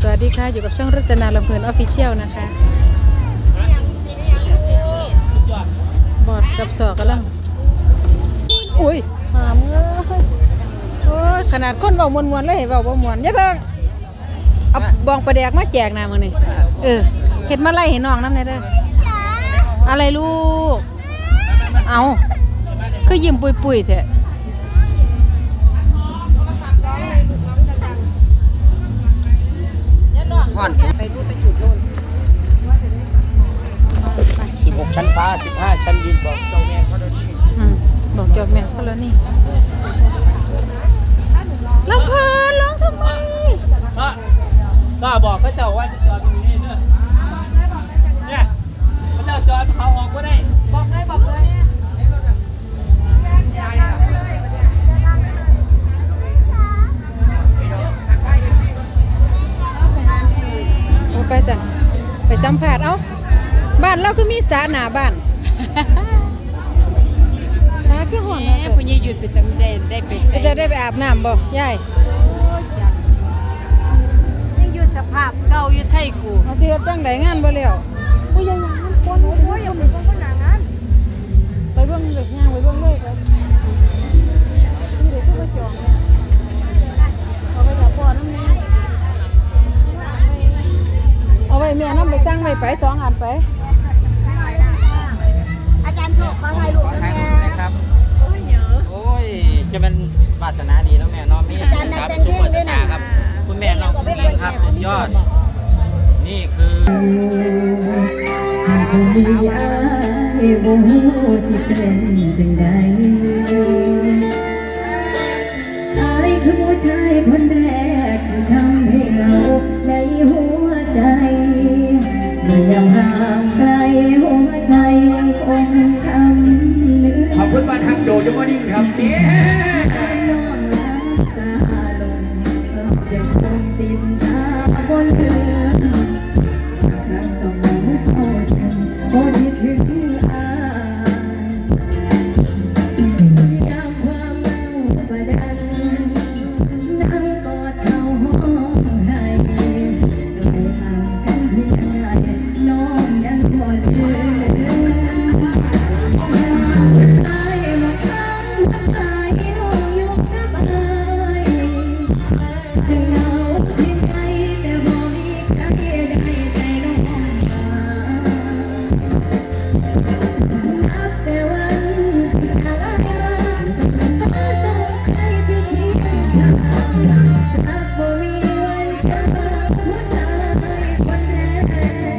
สวัสดีค่ะ อยู่กับช่องรจนาลำเพลินออฟฟิเชียลนะคะ บอดกับสอกกำลัง อุ้ยหามเอ้ยโอ้ยขนาดคนเบามวนๆเลยเบาบ่มวนอย่าเพิ่งเอาบองประแดกมาแจกนะมึงนี่เออเห็ดมาไล่เห็นน้องน้ำในเด้ออะไรลูก เอาคือยิ้มปุยๆเถอะ อนสิบหกชั้นฟ้าสิบห้าชั้นดินบอกเจ้าแม่เขาเดี๋ยวนี้อืมบอกจบแม่เขาแล้วนี่ลำเพลินร้องทำไมก็ก็บอกพระเจ้าว่าจะจอดตรงนี้เนอะเนี่ยพระเจ้าจอดเขาออกก็ได้ บอกเลยบอกเลย ไปสั่งไปสัมผัสเอ้าบ้านเราคือมีสาหนาบ้านมาคือห่วงแหมผู้ใหญ่หยุดไปตำได้ได้ไปใส่จะได้ไปอาบน้ำบ่ยายยังอยู่สภาพเก่าอยู่ไทยกูเอาสิเฮ็ดจังไดงานบ่แล้วอุ้ยยังยังมันคนโอ้ยยังมีคนหนางานไปเบิ่งเด็กย่างไปเบิ่งเลยไปนี่เด็กก็มาจองเนี่ยเอาไปถามพ่อน้ำนี้เอาไปแม่น้ำไปสร้างไว้ไปสองอันไป อาจารย์โชคขอถ่ายรูปขอนะถ่ายแม่รูปนะครับ โอ้ย จะเป็นวาสนาดีแล้วแม่เน้องมีสาวเป็นซุปเปอร์สตาร์ครับ คุณแม่น้องกุ้งอิงครับสุดยอด นี่คือ ดีอายบ่ฮู้สิเป็นจังใดอายคือผู้ชายคนแร บ้านทักโจจังหวัดนิ่งครับเย้น้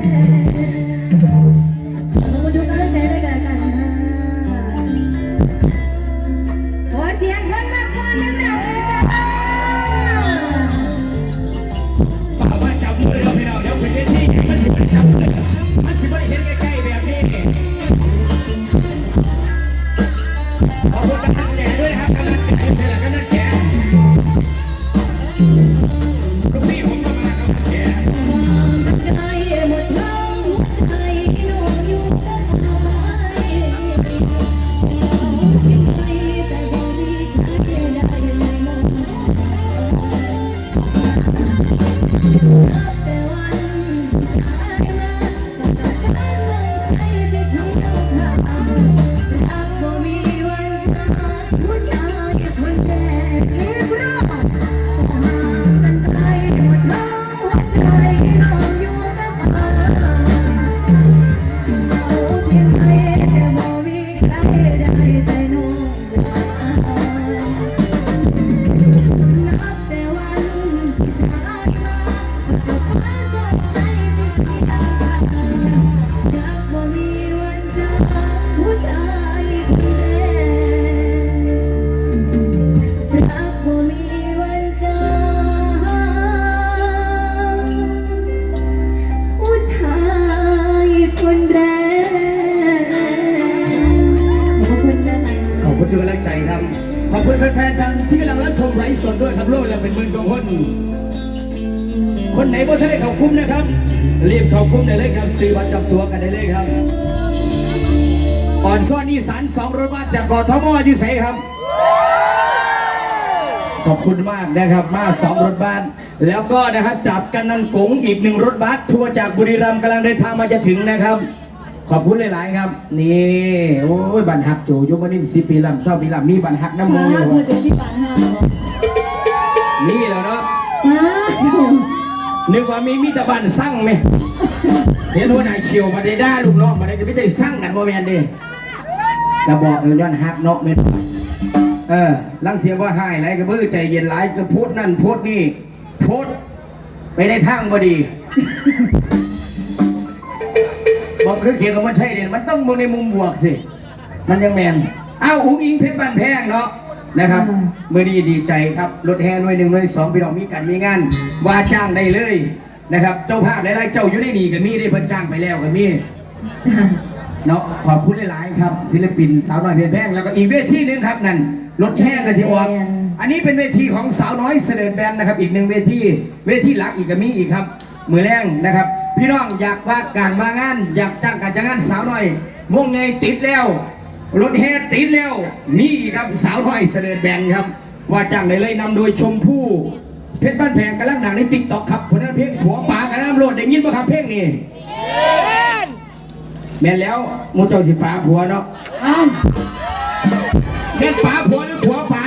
ก คุณทุกกำลังใจครับ ขอบคุณแฟนๆทางที่กำลังรับชมไลฟ์สดด้วยครับโลกเราเป็นหมื่นกว่าคน คนไหนบ่ทันได้เข้าคุ้มนะครับรีบเข้าคุ้มได้เลยครับซื้อบัตรจับตัวกันได้เลยครับอ่อนซ้อนอีสานสองรถบัสจากกทมอยู่ไสครับขอบคุณมากนะครับมาสองรถบ้านแล้วก็นะครับจับกันนันกงอีกหนึ่งรถบัสทัวร์จากบุรีรัมย์กำลังเดินทางมาจะถึงนะครับ ขอบคุณหลาย ๆ ครับ นี่โอ้ยบันหักโจยกมานี่สิปีลำเศร้าปีลำมีบันหักน้ำมูมาเลยพูดวะถึงที่ปานห้าบอกมีแล้วเนาะมาโถนึกว่ามีมีแต่บันสั่งไหมเห็นว่าไหนายเชียวมาได้ได้ลูกน้องมาได้จะไม่ได้สั่งกันบ่แมนเดิกระบอกเงินย้อนหักเนาะเม็ดเออลังเทียมว่าหายไรก็เบื่อใจเย็นไรก็โพดนั่นโพดนี่โพดไปในทางบ่ดี บอกคือเขียนว่ามันใช่เด่นมันต้องมองในมุมบวกสิ มันยังแมนอ้าวอุ้งอิงเพชรบ้านแพงเนาะนะครับเมื่อนี้ดีใจครับรถแห่หน่วยหนึ่งหน่วยสองพี่น้องมีกันมีงานว่าจ้างได้เลยนะครับ เจ้าภาพหลายๆเจ้าอยู่ในนี่ก็มีได้เพิ่นจ้างไปแล้วก็มีเนาะขอบคุณหลายๆครับ ศิลปินสาวน้อยเพชรแพงแล้วก็อีกเวทีหนึงครับนั่นรถแห่กันที่ออกอันนี้เป็นเวทีของสาวน้อยเสด็จแบนนะครับ อีกหนึ่งเวทีเวทีหลักอีกก็มีอีกครับมือแรงนะครับ พี่น้องอยากว่าการมางาน อยากจ้างการจ้างงานสาวน้อย วงไงติดแล้ว รถแห่ติดแล้ว นี่ครับสาวน้อยเสด็จแบนครับ ว่าจ้างได้เลยนำโดยชมพู่เพชรบ้านแพงกำลังดังในติ๊กต็อกครับผลงานเพลงผัวป่ากำลังโหลดได้ยินป่ะครับเพลงนี้แม่นแล้วหมูเจ้าสิป่าผัวเนาะเอ้าแม่นป่าผัวหรือผัวป่า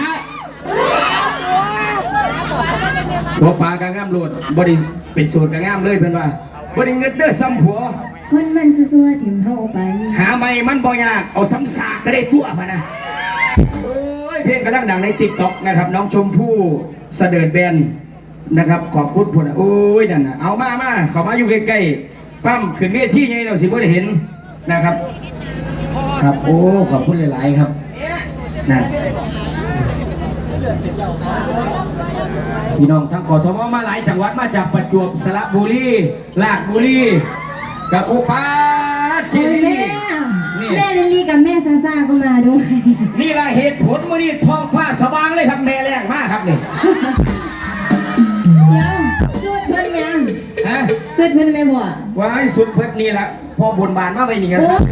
ผัวป่ากำลังโหลดบริเป็นสูตรกำลังเลยเพื่อนว่า บริเงินเด้อซ้ำผัว คนมันซัวๆถิ่มเฮาไป หาไม่มันบ่ยาก เอาซ้ำสากก็ได้ตัวพะนะโอ้ยเพลงกำลังดังในติ๊กต็อกนะครับ น้องชมพู่เสดิร์ดแบนนะครับ ขอบคุณพุ่นน่ะโอ้ยนั่นนะเอามามาเข้ามาอยู่ใกล้ๆปั้มขึ้นเวทีไงเราสิบ่ได้เห็นนะครับ ครับ โอ้ ขอบคุณหลาย ๆ ครับนั่น พี่น้องทั้งกทมมาหลายจังหวัดมาจากประจวบสระบุรีราชบุรีกับอุปาจีโอ้ยนี่แม่นี่แม่ลิลลี่กับแม่ซาซาก็มาด้วย นี่ละเหตุผลมื่อนี้ท้องฟ้าสว่างเลยครับแม่แรงมากครับนี่เดี๋ยวสุดเพิ่นยังฮะสุดเพิ่นไม่บ่ว้ายสุดเพิดนี่ละพอบนบานมาไว้นี่กันโอ้ครับ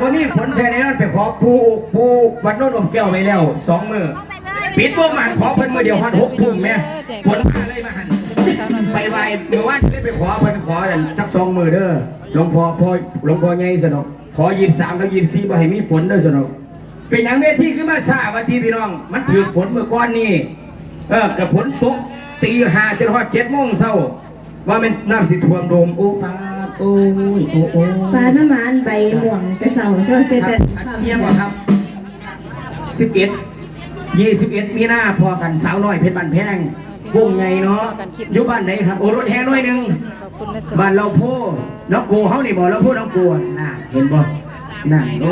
บ่มีฝนแท้แน่นอนไปขอปูปูวัดโน้นอมแก้วไปแล้วสองมือปิดบ่หมานขอเพิ่นมือเดียวหันหกทุ่มแม่ฝนมาเลยมาหันไปไหวเมื่อวานได้ไปขอเพิ่นขอกันทักสองมือเด้อหลวงพ่อพ่อหลวงพ่อใหญ่สนอกขอยีบสามกับยีบสี่บ่ให้มีฝนเด้อสนอกเป็นอย่างเวทีขึ้นมาซาวันดีพี่น้อง มันถือฝนเมื่อก่อนนี่เออกับฝนตกตีห้าจนฮอดเจ็ดโมงเช้าว่ามันน้ำสิท่วมโดมโอ้ปาด โอ้ยโอ้โอ้ปลาน้ำมันใบม่วงแต่เสาเด้อแต่ครัแต่บอันเยี่ยมกว่าครับสิบเอ็ดยี่สิบเอ็ดมีหน้าพอกันสาวน้อยเพชรบ้านแพงวงไงเนาะอยู่บ้านไหนครับ โอ้รถแห่น้อยหนึ่งขอบคุณนะบ้านเราโพน้องโกเขานี่บอกเราโพน้องโกน่ะเห็นบ่น่ะ